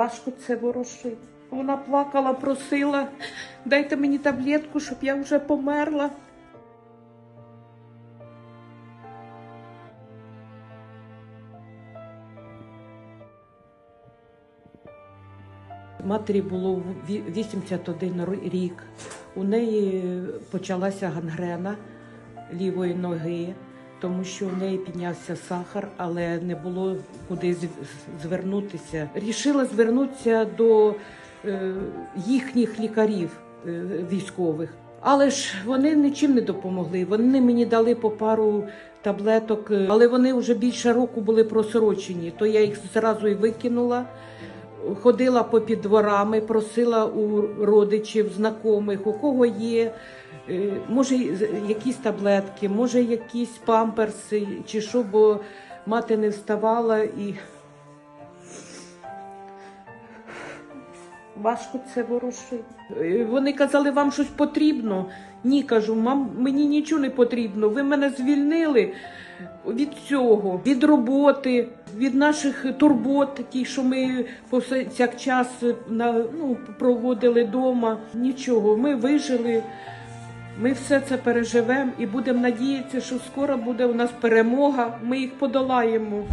Важко це ворушити. Вона плакала, просила, дайте мені таблетку, щоб я вже померла. Матері було ві- 81 ро- рік. У неї почалася гангрена лівої ноги, тому що у неї піднявся сахар, але не було куди звернутися. Рішила звернутися до е, їхніх лікарів е, військових. Але ж вони нічим не допомогли. Вони мені дали по пару таблеток, е, але вони вже більше року були просрочені, то я їх зразу і викинула. Ходила по підворами, просила у родичів, знайомих, у кого є, може, якісь таблетки, може, якісь памперси, чи що, бо мати не вставала і важко це ворушити. Е, Вони казали, вам щось потрібно. Ні, кажу, мам, мені нічого не потрібно. Ви мене звільнили від цього, від роботи, від наших турбот, ті, що ми повсякчас ну, проводили вдома. Нічого, ми вижили. Ми все це переживемо і будемо надіятися, що скоро буде у нас перемога. Ми їх подолаємо.